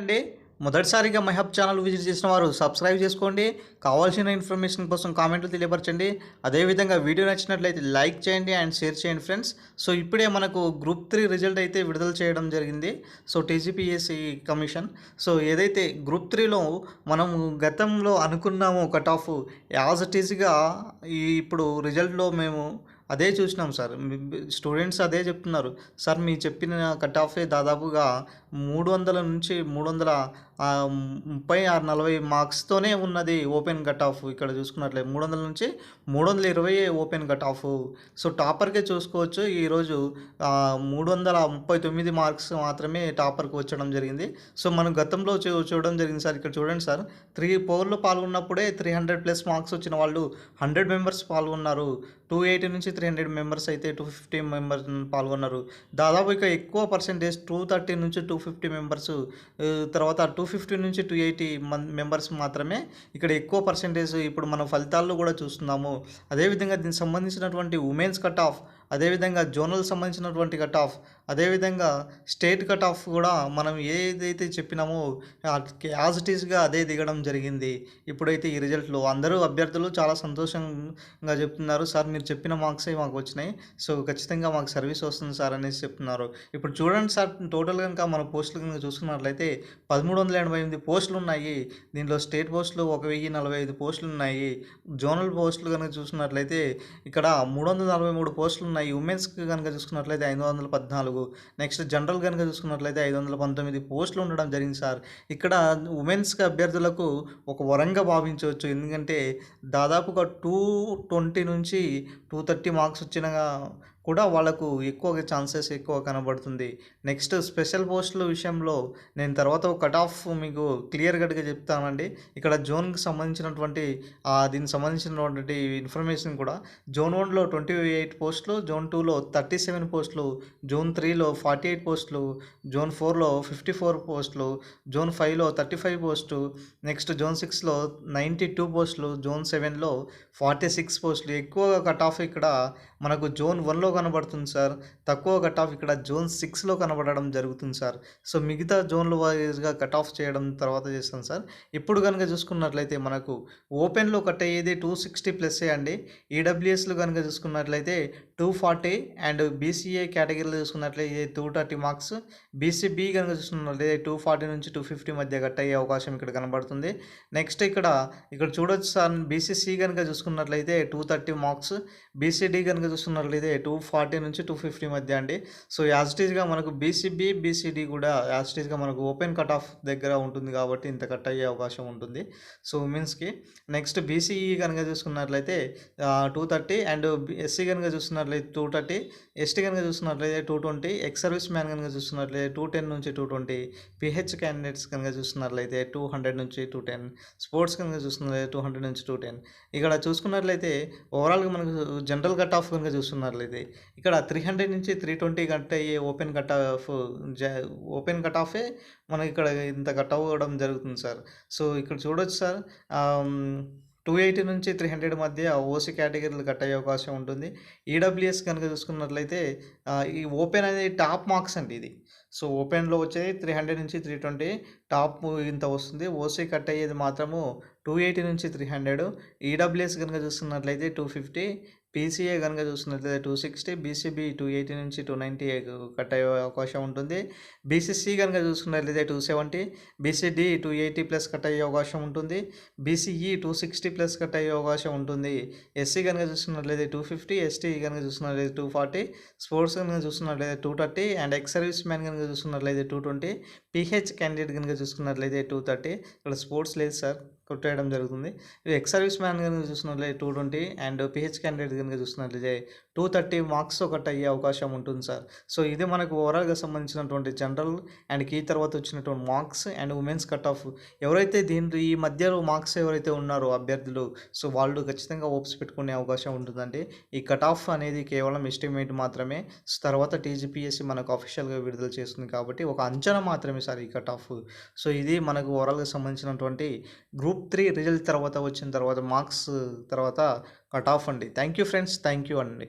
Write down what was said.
అండి. మొదటిసారిగా మహబ్ channel visit చేసిన వారు సబ్స్క్రైబ్ చేసుకోండి. కావాల్సిన ఇన్ఫర్మేషన్ కోసం కామెంట్లు తెలియపరచండి. అదేవిధంగా వీడియో నచ్చినట్లయితే లైక్ చేయండి అండ్ షేర్ చేయండి ఫ్రెండ్స్. సో ఇప్పుడే మనకు గ్రూప్ త్రీ రిజల్ట్ అయితే విడుదల చేయడం జరిగింది. So TGPSC commission. సో ఏదైతే గ్రూప్ త్రీలో మనం గతంలో అనుకున్నామో కట్ ఆఫ్ యాజ్ ఇట్ ఇప్పుడు రిజల్ట్లో మేము అదే చూసినాం సార్. స్టూడెంట్స్ అదే చెప్తున్నారు. సార్ మీ చెప్పిన కట్ ఆఫే దాదాపుగా మూడు వందల నుంచి మూడు వందల ముప్పై ఆరు నలభై మార్క్స్తోనే ఉన్నది ఓపెన్ కట్ ఆఫ్ ఇక్కడ చూసుకున్నట్లయితే మూడు వందల నుంచి మూడు వందల ఇరవై ఓపెన్ కట్ ఆఫ్. సో టాపర్కే చూసుకోవచ్చు. ఈరోజు మూడు వందల ముప్పై తొమ్మిది మార్క్స్ మాత్రమే టాపర్కి వచ్చడం జరిగింది. సో మనం గతంలో చూ చూడడం జరిగింది సార్. ఇక్కడ చూడండి సార్. త్రీ పోర్లో పాల్గొన్నప్పుడే త్రీ హండ్రెడ్ ప్లస్ మార్క్స్ వచ్చిన వాళ్ళు హండ్రెడ్ మెంబర్స్ పాల్గొన్నారు. టూ ఎయిటీ నుంచి త్రీ హండ్రెడ్ మెంబర్స్ అయితే టూ ఫిఫ్టీ మెంబర్స్ పాల్గొన్నారు. దాదాపు ఇక ఎక్కువ పర్సెంటేజ్ టూ థర్టీ నుంచి టూ ఫిఫ్టీ మెంబర్స్. తర్వాత టూ ఫిఫ్టీ నుంచి టూ ఎయిటీ మన్ మెంబర్స్ మాత్రమే ఇక్కడ ఎక్కువ పర్సెంటేజ్ ఇప్పుడు మనం ఫలితాల్లో కూడా చూస్తున్నాము. అదేవిధంగా దీనికి సంబంధించినటువంటి ఉమెన్స్ కట్ ఆఫ్ అదేవిధంగా జోనల్ సంబంధించినటువంటి కట్ ఆఫ్ అదేవిధంగా స్టేట్ కట్ ఆఫ్ కూడా మనం ఏదైతే చెప్పినామో యాజ్ ఇట్ ఈస్గా అదే దిగడం జరిగింది. ఇప్పుడైతే ఈ రిజల్ట్లో అందరూ అభ్యర్థులు చాలా సంతోషంగా చెప్తున్నారు. సార్ మీరు చెప్పిన మార్క్సే మాకు వచ్చినాయి. సో ఖచ్చితంగా మాకు సర్వీస్ వస్తుంది సార్ అనేసి చెప్తున్నారు. ఇప్పుడు చూడండి సార్ టోటల్ కనుక మన పోస్టులు కనుక చూసుకున్నట్లయితే పదమూడు వందల ఎనభై ఎనిమిది పోస్టులు ఉన్నాయి. దీంట్లో స్టేట్ పోస్టులు ఒక వెయ్యి నలభై ఐదు పోస్టులు ఉన్నాయి. జోనల్ పోస్టులు కనుక చూసుకున్నట్లయితే ఇక్కడ మూడు వందల నలభై మూడు పోస్టులు ఉన్నాయి. ఉమెన్స్కి కనుక చూసుకున్నట్లయితే ఐదు వందల పద్నాలుగు నెక్స్ట్ జనరల్ కనుక చూసుకున్నట్లయితే ఐదు వందల పంతొమ్మిది పోస్టులు ఉండడం జరిగింది సార్. ఇక్కడ ఉమెన్స్కి అభ్యర్థులకు ఒక వరంగా భావించవచ్చు. ఎందుకంటే దాదాపుగా టూ ట్వంటీ నుంచి టూ థర్టీ మార్క్స్ వచ్చిన కూడా వాళ్ళకు ఎక్కువ ఛాన్సెస్ ఎక్కువ కనబడుతుంది. నెక్స్ట్ స్పెషల్ పోస్టుల విషయంలో నేను తర్వాత కట్ ఆఫ్ మీకు క్లియర్ కట్గా చెప్తానండి. ఇక్కడ జోన్కి సంబంధించినటువంటి దీనికి సంబంధించినటువంటి ఇన్ఫర్మేషన్ కూడా జోన్ వన్లో ట్వంటీ ఎయిట్ పోస్టులు జోన్ టూలో థర్టీ సెవెన్ పోస్టులు జోన్ త్రీలో ఫార్టీ ఎయిట్ పోస్టులు జోన్ ఫోర్లో ఫిఫ్టీ ఫోర్ పోస్టులు జోన్ ఫైవ్లో thirty five post next zone సిక్స్లో నైంటీ టూ పోస్టులు జోన్ సెవెన్లో ఫార్టీ సిక్స్ పోస్టులు. ఎక్కువగా కట్ ఆఫ్ ఇక్కడ మనకు జోన్ వన్లో కనబడుతుంది సార్. తక్కువ కట్ ఆఫ్ ఇక్కడ జోన్ సిక్స్లో కనబడడం జరుగుతుంది సార్. సో మిగతా జోన్ల వైజ్గా కట్ ఆఫ్ చేయడం తర్వాత చేస్తాం సార్. ఇప్పుడు కనుక చూసుకున్నట్లయితే మనకు ఓపెన్లో కట్ అయ్యేది టూ సిక్స్టీ ప్లస్ అండి. ఈడబ్ల్యూఎస్లో కనుక చూసుకున్నట్లయితే టూ ఫార్టీ అండ్ బీసీఏ కేటగిరీలో చూసుకున్నట్లయితే టూ థర్టీ మార్క్స్ బీసీబీ కనుక చూసుకున్నట్లయితే టూ ఫార్టీ నుంచి టూ ఫిఫ్టీ మధ్య కట్ అయ్యే అవకాశం ఇక్కడ కనబడుతుంది. నెక్స్ట్ ఇక్కడ ఇక్కడ చూడొచ్చు సార్. బీసీసీ కనుక చూసుకున్నట్లయితే టూ థర్టీ మార్క్స్ బీసీడీ కనుక చూసుకున్నట్లయితే టూ ఫార్టీ నుంచి టూ ఫిఫ్టీ మధ్య అండి. సో యాజిటీస్గా మనకు బీసీబీ బీసీడీ కూడా యాజిటీస్గా మనకు ఓపెన్ కట్ ఆఫ్ దగ్గర ఉంటుంది కాబట్టి ఇంత కట్ అయ్యే అవకాశం ఉంటుంది. సో ఉమెన్స్కి నెక్స్ట్ బీసీఈ కనుక చూసుకున్నట్లయితే టూ థర్టీ అండ్ ఎస్సీ కనుక చూసుకున్నట్లయితే టూ థర్టీ ఎస్టీ కనుక చూసుకున్నట్లయితే two twenty ex service man కనుక చూసుకున్నట్లయితే టూ టెన్ నుంచి టూ ట్వంటీ పిహెచ్ క్యాండిడేట్స్ కనుక చూసుకున్నట్లయితే టూ హండ్రెడ్ నుంచి టూ టెన్ స్పోర్ట్స్ కనుక చూసుకున్నట్లయితే టూ హండ్రెడ్ నుంచి టూ టెన్. ఇక్కడ చూసుకున్నట్లయితే ఓవరాల్గా మనకు జనరల్ కట్ ఆఫ్ కనుక చూసుకున్నట్లయితే ఇక్కడ త్రీ హండ్రెడ్ నుంచి త్రీ ట్వంటీ కట్ అయ్యే open cut off open cut ఆఫే మనకి ఇక్కడ ఇంత కట్ అవ్వడం జరుగుతుంది సార్. సో ఇక్కడ చూడొచ్చు సార్ టూ ఎయిటీ నుంచి త్రీ హండ్రెడ్ మధ్య ఓసీ కేటగిరీలు కట్ అయ్యే అవకాశం ఉంటుంది. ఈడబ్ల్యూఎస్ కనుక చూసుకున్నట్లయితే ఈ ఓపెన్ అనేది టాప్ మార్క్స్ అండి ఇది. సో ఓపెన్లో వచ్చేది త్రీ హండ్రెడ్ నుంచి త్రీ ట్వంటీ టాప్ ఇంత వస్తుంది. ఓసీ కట్ అయ్యేది మాత్రము టూ ఎయిటీ నుంచి త్రీ హండ్రెడ్ ఈడబ్ల్యూఎస్ కనుక చూసుకున్నట్లయితే టూ ఫిఫ్టీ పీసీఏ కనుక చూసినట్లయితే two sixty BCB two eighty నుంచి టూ నైంటీ కట్ అయ్యే అవకాశం ఉంటుంది. బీసీసీ కనుక చూసుకున్నట్లయితే two seventy BCD two eighty plus cut అయ్యే అవకాశం ఉంటుంది. BCE two sixty plus cut అయ్యే అవకాశం ఉంటుంది. ఎస్సీ కనుక చూసుకున్నట్లయితే టూ ఫిఫ్టీ ఎస్టీ కనుక చూసుకున్నట్లయితే టూ ఫార్టీ స్పోర్ట్స్ కనుక చూసుకున్నట్లయితే two thirty and ex service man కనుక చూసుకున్నట్లయితే టూ ట్వంటీ పీహెచ్ క్యాండిడేట్ కనుక చూసుకున్నట్లయితే టూ థర్టీ ఇక్కడ స్పోర్ట్స్ లేదు సార్ కొట్టేయడం జరుగుతుంది. ఎక్స్ సర్వీస్ మ్యాన్ కనుక చూసుకున్నట్లయితే two twenty and PH candidate కనుక చూసినట్లయితే టూ థర్టీ మార్క్స్ ఒకటి అయ్యే అవకాశం ఉంటుంది సార్. సో ఇది మనకు ఓవరాల్గా సంబంధించినటువంటి జనరల్ అండ్ కీ తర్వాత వచ్చినటువంటి marks and women's cut off ఎవరైతే దీంట్లో ఈ మధ్యలో మార్క్స్ ఎవరైతే ఉన్నారో అభ్యర్థులు సో వాళ్ళు ఖచ్చితంగా ఓప్స్ పెట్టుకునే అవకాశం ఉంటుందండి. ఈ కట్ ఆఫ్ అనేది కేవలం ఎస్టిమేట్ మాత్రమే. తర్వాత టీజీపీఎస్సీ మనకు అఫీషియల్గా విడుదల చేస్తుంది కాబట్టి ఒక అంచనా మాత్రమే సార్ ఈ కట్ ఆఫ్. సో ఇది మనకు ఓవరాల్గా సంబంధించినటువంటి గ్రూప్ గ్రూప్ త్రీ రిజల్ట్ తర్వాత వచ్చిన తర్వాత మార్క్స్ తర్వాత కట్ ఆఫ్ అండి. Thank you friends. Thank you అండి.